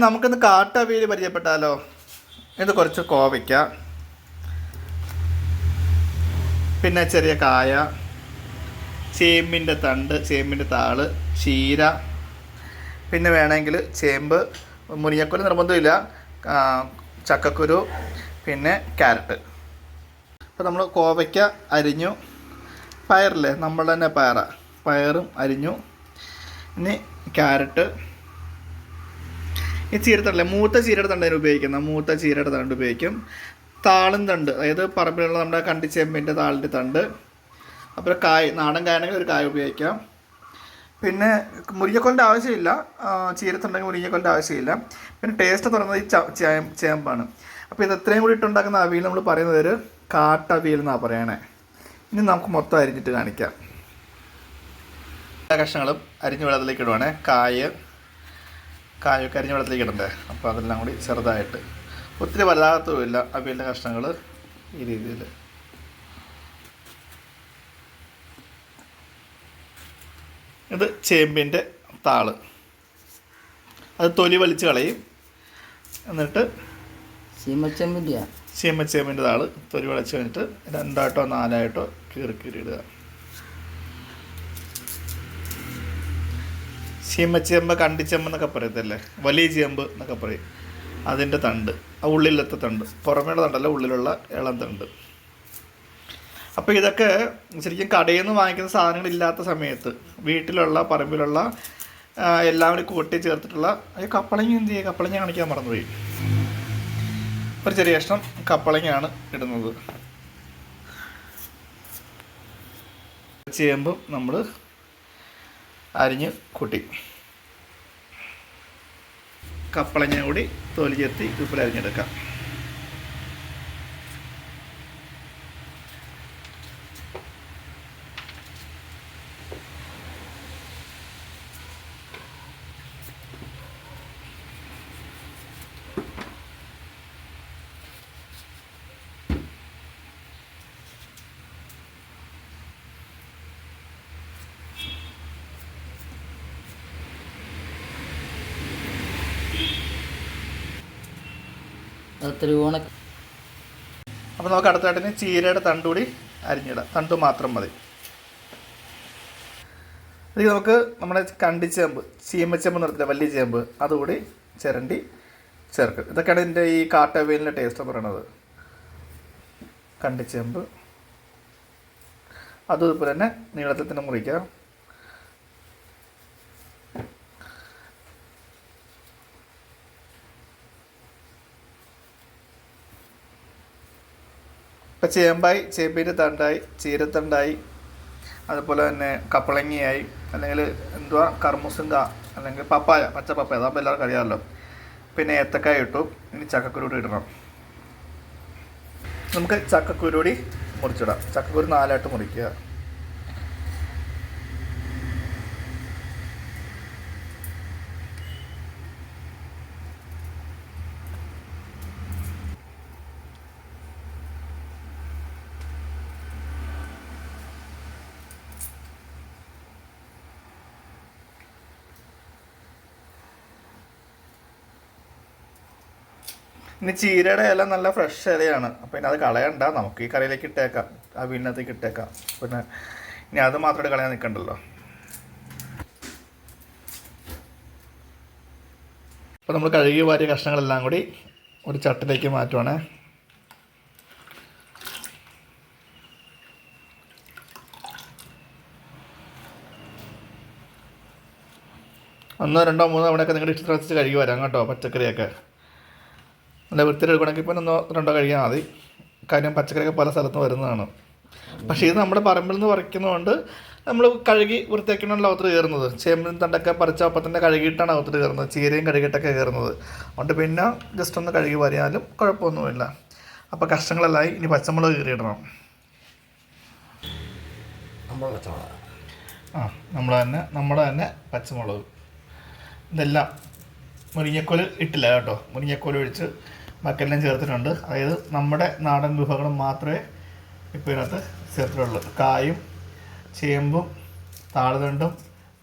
നമുക്കിന്ന് കാട്ടവിയിൽ പരിചയപ്പെട്ടാലോ? ഇത് കുറച്ച് കോവയ്ക്ക. പിന്നെ ചെറിയ കായ. ചേമ്പിന്റെ തണ്ട് ചേമ്പിന്റെ താൾ ചീര. പിന്നെ വേണമെങ്കിൽ ചേമ്പ് മുരിങ്ങക്കുരു നിർബന്ധമില്ല. ചക്കക്കുരു പിന്നെ ക്യാരറ്റ്. അപ്പോൾ നമ്മൾ കോവയ്ക്ക അരിഞ്ഞു. പയറില്ലേ? നമ്മൾ തന്നെ പയറ. പയറും അരിഞ്ഞു. ഇനി ക്യാരറ്റ്. ഈ ചീരത്തണ്ടല്ലേ? മൂത്ത ചീരയുടെ തണ്ട് അതിന് ഉപയോഗിക്കുന്നത് മൂത്ത ചീരയുടെ തണ്ട് ഉപയോഗിക്കും. താളും തണ്ട് അതായത് പറമ്പിലുള്ള നമ്മുടെ കണ്ടിച്ചെമ്പിന്റെ താളിന്റെ തണ്ട്. അപ്പോൾ കായ് നാടൻ കായാണെങ്കിൽ ഒരു കായ ഉപയോഗിക്കാം. പിന്നെ മുരിങ്ങക്കൊലിന്റെ ആവശ്യമില്ല. ചീരത്തുണ്ടെങ്കിൽ മുരിങ്ങക്കൊലിന്റെ ആവശ്യമില്ല. പിന്നെ ടേസ്റ്റ് തുറന്നത് ഈ ചേമ്പാണ്. അപ്പോൾ ഇത് എത്രയും കൂടി ഇട്ടുണ്ടാക്കുന്ന അവിയൽ നമ്മൾ പറയുന്നത് ഒരു കാട്ടവിയൽ എന്നാണ് പറയണേ. ഇനി നമുക്ക് മൊത്തം അരിഞ്ഞിട്ട് കാണിക്കാം. എല്ലാ കഷ്ണങ്ങളും അരിഞ്ഞ് വെള്ളത്തിലേക്ക് ഇടുവാണേ. കായ് കായൊക്കെ കരിഞ്ഞ വെള്ളത്തിലേക്ക് ഇടണ്ടേ? അപ്പോൾ അതെല്ലാം കൂടി ചെറുതായിട്ട്. ഒത്തിരി വലുതാകത്തുമില്ല അവിയലിന്റെ കഷ്ണങ്ങൾ ഈ രീതിയിൽ ഇത് ചേമ്പിന്റെ താൾ. അത് തൊലി വലിച്ച് കളയും. എന്നിട്ട് ചീമച്ചേമ്പിന്റെ ചീമച്ചേമ്പിന്റെ താൾ തൊലി വളച്ച് കഴിഞ്ഞിട്ട് രണ്ടായിട്ടോ നാലായിട്ടോ കീറി കീറി ഇടുക. ചീമച്ചേമ്പ് കണ്ടിച്ചേമ്പ് എന്നൊക്കെ പറയത്തല്ലേ? വലിയ ചേമ്പ് എന്നൊക്കെ പറയും. അതിന്റെ തണ്ട്. ആ ഉള്ളിലത്തെ തണ്ട്. പുറമേയുള്ള തണ്ടല്ല ഉള്ളിലുള്ള ഇളം തണ്ട്. അപ്പോൾ ഇതൊക്കെ ശരിക്കും കടയിൽ നിന്ന് വാങ്ങിക്കുന്ന സാധനങ്ങൾ ഇല്ലാത്ത സമയത്ത് വീട്ടിലുള്ള പറമ്പിലുള്ള എല്ലാം എല്ലാവരും കൂട്ടി ചേർത്തിട്ടുള്ള ഈ കപ്പളങ്ങ എന്ത് ചെയ്യുക? കപ്പളങ്ങ കാണിക്കാൻ മറന്നുപോയി. ഒരു ചെറിയ കഷ്ണം കപ്പളങ്ങയാണ് ഇടുന്നത്. ചേമ്പും നമ്മൾ അരിഞ്ഞ് കൂട്ടി. കപ്പളഞ്ഞ കൂടി തൊലി ചെത്തി ഉപ്പിൽ ത്രികോണ അപ്പോൾ നമുക്ക് അടുത്തായിട്ട് ചീരയുടെ തണ്ട് കൂടി അരിഞ്ഞിടാം. തണ്ട് മാത്രം മതി. അതിൽ നമുക്ക് നമ്മുടെ കണ്ടിച്ചേമ്പ് ചീമച്ചേമ്പ് നിർത്തില്ല വലിയ ചേമ്പ് അതുകൂടി ചിരണ്ടി ചേർക്കും ഇതൊക്കെയാണ് ഇതിന്റെ ഈ കാട്ടവേലിന്റെ ടേസ്റ്റ് പറയണത്. കണ്ടിച്ചേമ്പ്. അതും ഇതുപോലെ തന്നെ നീളത്തിൽ തന്നെ മുറിക്കാം ചേമ്പായി ചേമ്പിന്റെ തണ്ടായി ചീരത്തണ്ടായി അതുപോലെ തന്നെ കപ്പളങ്ങിയായി അല്ലെങ്കിൽ എന്തുവാ കർമുസുങ്ക അല്ലെങ്കിൽ പപ്പായ പച്ച പപ്പായ അതാകുമ്പോൾ എല്ലാവർക്കും അറിയാമല്ലോ. പിന്നെ ഏത്തക്കായ ഇട്ടു ഇനി ചക്കക്കുരുടി ഇടണം. നമുക്ക് ചക്കക്കുരുടി മുറിച്ചിടാം. ചക്കക്കുരു നാലായിട്ട് മുറിക്കുക. ഇനി ചീരയുടെ ഇല നല്ല ഫ്രഷ് ഇലയാണ്. അപ്പം ഇനി അത് കളയണ്ട. നമുക്ക് ഈ കറിയിലേക്ക് ഇട്ടേക്കാം. ആ വീടിനകത്തേക്ക് ഇട്ടേക്കാം. പിന്നെ ഇനി അത് മാത്രമായിട്ട് കളയാൻ നിൽക്കണ്ടല്ലോ അപ്പോൾ നമ്മൾ കഴുകി വാരിയ കഷ്ണങ്ങളെല്ലാം കൂടി ഒരു ചട്ടിലേക്ക് മാറ്റുവാണേ. ഒന്നോ രണ്ടോ മൂന്നോ അവിടെയൊക്കെ നിങ്ങളുടെ ഇഷ്ടത്തിനനുസരിച്ച് കഴുകി വരാം കേട്ടോ പച്ചക്കറിയൊക്കെ. നല്ല വൃത്തിയിൽ എടുക്കണമെങ്കിൽ ഇപ്പം ഒന്നോ രണ്ടോ കഴിയാൽ മതി. കാര്യം പച്ചക്കറിയൊക്കെ പല സ്ഥലത്ത് വരുന്നതാണ്. പക്ഷേ ഇത് നമ്മുടെ പറമ്പിൽ നിന്ന് പറിക്കുന്നതുകൊണ്ട് നമ്മൾ കഴുകി വൃത്തിയാക്കണമല്ലോ അകത്ത് കയറുന്നത്. ചേമ്പിൻ തണ്ടൊക്കെ പറിച്ച അപ്പം തന്നെ കഴുകിയിട്ടാണ് അകത്ത് കയറുന്നത്. ചീരയും കഴുകിയിട്ടൊക്കെ കയറുന്നത്. അതുകൊണ്ട് പിന്നെ ജസ്റ്റ് ഒന്ന് കഴുകി വരിയാലും കുഴപ്പമൊന്നുമില്ല. അപ്പോൾ കഷ്ണങ്ങളെല്ലാം ഇനി പച്ചമുളക് കീറിയിടണം. ആ നമ്മൾ തന്നെ നമ്മുടെ തന്നെ പച്ചമുളക്. ഇതെല്ലാം മുരിങ്ങക്കോൽ ഇട്ടില്ല കേട്ടോ. മുരിങ്ങക്കോൽ ഒഴിച്ച് ബാക്കിയെല്ലാം ചേർത്തിട്ടുണ്ട്. അതായത് നമ്മുടെ നാടൻ വിഭവങ്ങളും മാത്രമേ ഇപ്പോൾ ഇതിനകത്ത് ചേർത്തിട്ടുള്ളൂ. കായും ചേമ്പും താളുതണ്ടും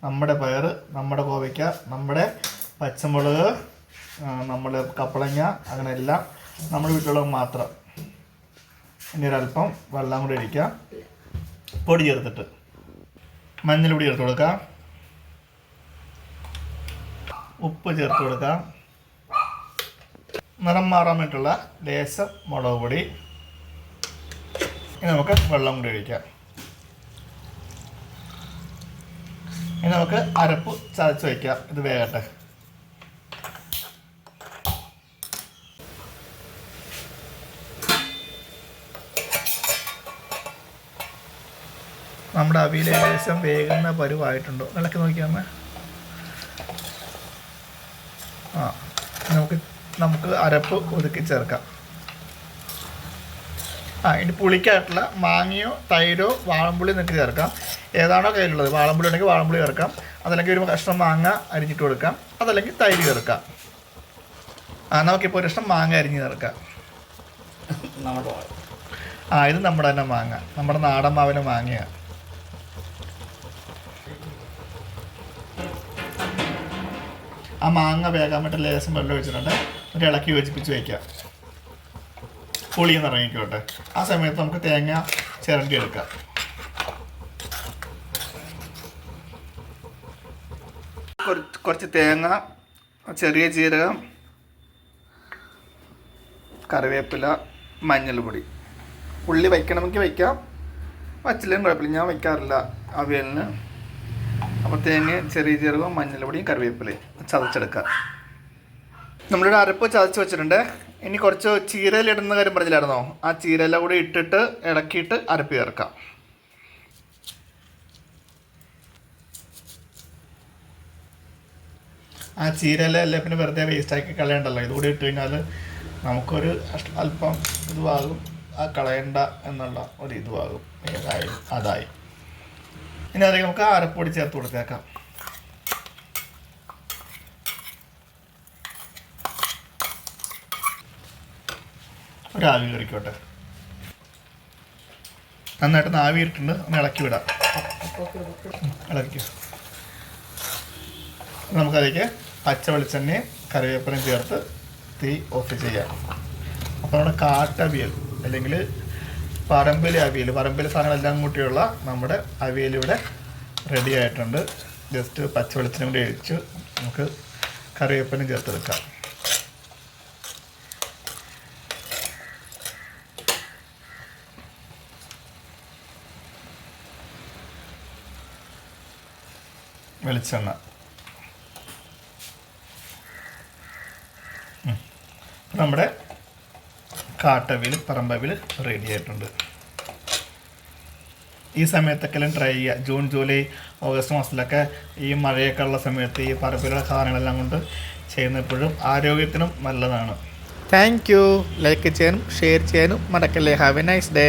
നമ്മുടെ പയർ നമ്മുടെ കോവയ്ക്ക നമ്മുടെ പച്ചമുളക് നമ്മൾ കപ്പളങ്ങ അങ്ങനെ എല്ലാം നമ്മുടെ വീട്ടിലുള്ളത് മാത്രം. ഇനി ഒരല്പം വെള്ളം കൂടി ഒഴിക്കാം. പൊടി ചേർത്തിട്ട്. മഞ്ഞൾ പൊടി ചേർത്ത് കൊടുക്കാം. ഉപ്പ് ചേർത്ത് കൊടുക്കാം. നിറം മാറാൻ വേണ്ടിയിട്ടുള്ള ലേസർ മുളക് പൊടി. ഇനി നമുക്ക് വെള്ളം കൂടി ഒഴിക്കാം. ഇനി നമുക്ക് അരപ്പ് ചതച്ച് വയ്ക്കാം. ഇത് വേകട്ടെ. നമ്മുടെ അവിയിൽ ഏകദേശം വേകുന്ന പരുവായിട്ടുണ്ടോ. ഇളക്കി നോക്കിയാമേ ആ നമുക്ക് നമുക്ക് അരപ്പ് ഒതുക്കി ചേർക്കാം. ആ ഇനി പുളിക്കായിട്ടുള്ള മാങ്ങയോ തൈരോ വാളമ്പുളി നിങ്ങൾക്ക് ചേർക്കാം. ഏതാണോ കയ്യിലുള്ളത്? വാളമ്പുളി ഉണ്ടെങ്കിൽ വാളമ്പുളി ചേർക്കാം. അതല്ലെങ്കിൽ ഒരു കഷ്ണം മാങ്ങ അരിഞ്ഞിട്ട് കൊടുക്കാം. അതല്ലെങ്കിൽ തൈര് ചേർക്കാം. ആ നമുക്കിപ്പോൾ ഒരു കഷ്ണം മാങ്ങ അരിഞ്ഞ് ചേർക്കാം. ആ ഇത് നമ്മുടെ തന്നെ മാങ്ങ. നമ്മുടെ നാടൻ മാവിന്റെ മാങ്ങയാണ്. ആ മാങ്ങ വേഗം വേണ്ടി ലേശം വെള്ളം ഒഴിച്ചിട്ടുണ്ട് ഒരു ഇളക്കി യോജിപ്പിച്ച് വയ്ക്കാം പുളിയെന്ന് ഇറങ്ങിക്കോട്ടെ. ആ സമയത്ത് നമുക്ക് തേങ്ങ ചിരണ്ടി എടുക്കാം. കുറച്ച് തേങ്ങ ചെറിയ ജീരകം കറിവേപ്പില മഞ്ഞൾപ്പൊടി. ഉള്ളി വയ്ക്കണമെങ്കിൽ വയ്ക്കാം. വച്ചില്ലെങ്കിൽ കുഴപ്പമില്ല. ഞാൻ വയ്ക്കാറില്ല അവിയലിന് അപ്പോൾ തേങ്ങ ചെറിയ ജീരകം മഞ്ഞൾപ്പൊടിയും കറിവേപ്പിലയും ചതച്ചെടുക്കുക നമ്മളിവിടെ അരപ്പ് ചതച്ച് വെച്ചിട്ടുണ്ട്. ഇനി കുറച്ച് ചീരയില ഇടുന്ന കാര്യം പറഞ്ഞില്ലായിരുന്നോ? ആ ചീരയില കൂടി ഇട്ടിട്ട് ഇളക്കിയിട്ട് അരപ്പ് ചേർക്കാം. ആ ചീരയില എല്ലാം പിന്നെ വെറുതെ വേസ്റ്റാക്കി കളയണ്ടല്ലോ? ഇതുകൂടി ഇട്ട് കഴിഞ്ഞാൽ നമുക്കൊരു അല്പം ഇതുവാകും. ആ കളയണ്ട എന്നുള്ള ഒരു ഇതുവാകും. അതായി. ഇനി അതിലേക്ക് നമുക്ക് ആ അരപ്പൊടി ചേർത്ത് കൊടുത്തേക്കാം. ഒരു ആവി കയറിക്കോട്ടെ നന്നായിട്ട് ആവി ഇട്ടിട്ടുണ്ട് ഒന്ന് ഇളക്കി വിടാം. ഇളക്കി. നമുക്കതിലേക്ക് പച്ച വെളിച്ചെണ്ണയും കറിവേപ്പിലയും ചേർത്ത് തീ ഓഫ് ചെയ്യാം. അപ്പോൾ നമ്മുടെ കാട്ടവിയൽ അല്ലെങ്കിൽ പറമ്പിലെ അവിയൽ പറമ്പിലെ സാധനങ്ങളെല്ലാം കൂട്ടിയുള്ള നമ്മുടെ അവിയൽ ഇവിടെ റെഡി ആയിട്ടുണ്ട്. ജസ്റ്റ് പച്ച വെളിച്ചെണ്ണ കൂടി ഒഴിച്ച് നമുക്ക് കറിവേപ്പിലയും ചേർത്തെടുക്കാം. വെളിച്ചെണ്ണ. നമ്മുടെ കാട്ടവിൽ പറമ്പവിൽ റെഡി ആയിട്ടുണ്ട്. ഈ സമയത്തൊക്കെല്ലാം ട്രൈ ചെയ്യുക. ജൂൺ ജൂലൈ ഓഗസ്റ്റ് മാസത്തിലൊക്കെ ഈ മഴയൊക്കെ ഉള്ള സമയത്ത് ഈ പറമ്പിലുള്ള സാധനങ്ങളെല്ലാം കൊണ്ട് ചെയ്യുന്നപ്പോഴും ആരോഗ്യത്തിനും നല്ലതാണ്. താങ്ക് യു ലൈക്ക് ചെയ്യാനും ഷെയർ ചെയ്യാനും മറക്കല്ലേ. Have A nice day